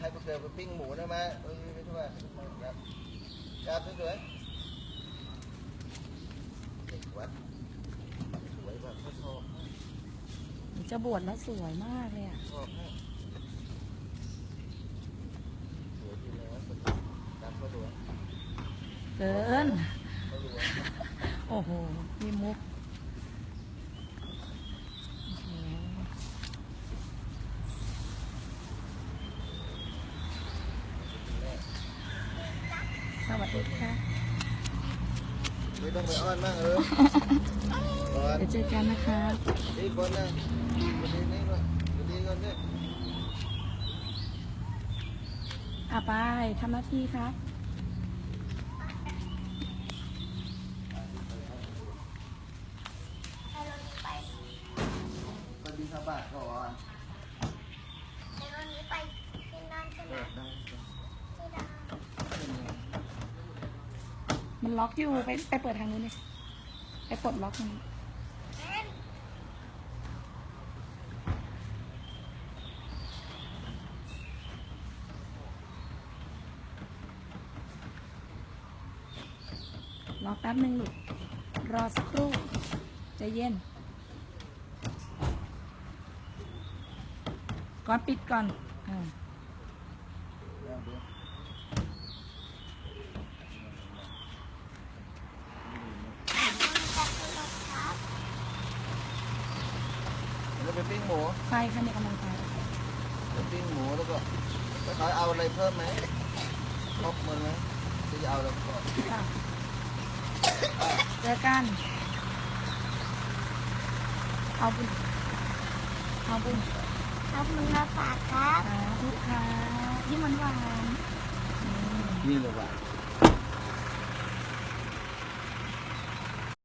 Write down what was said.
ให้พวกเธอไปปิ้งหมูได้ไหมเออไม่ใช่ว่าครับครับสวยเด็กวัดสวยแบบชอบจะบวชแล้วสวยมากเลยอะชอบสวยดีแล้วครับก็ดูเกิน โอ้โหมีมุกโอ้โห สวัสดีค่ะไม่ต้องไปอ้อนมากเออก่อนเดี๋ยวเจอกันนะคะดีคนนะวันนี้นี่ก่อนวันนี้ก่อนเนี่ยอะไปทำหน้าที่ครับไปรถนี้ไปก็ดีสบายก่อน ไปรถนี้ไปที่นั่นใช่ไหม เปิดได้ ที่ดาว มันล็อกอยู่ไปไปเปิดทางนู้นเลยไปปลดล็อกมันเอ็นรอแป๊บหนึ่งลูก รอสักครู่ใจเย็น ก่อนปิดก่อนอ่า จะขึ้นรถครับ แล้วไปปิ้งหมูไปค่ะเนี่ยกำลังไปไปปิ้งหมูแล้วก็แล้วเขาเอาอะไรเพิ่มไหมครบหมดไหมที่จะเอาแล้วก็ค่ะเจอกัน เอาบุญเอาบุญเอามือมาฝากครับสาธุค่ะที่มันหวานๆอืมนี่เลยว่ะ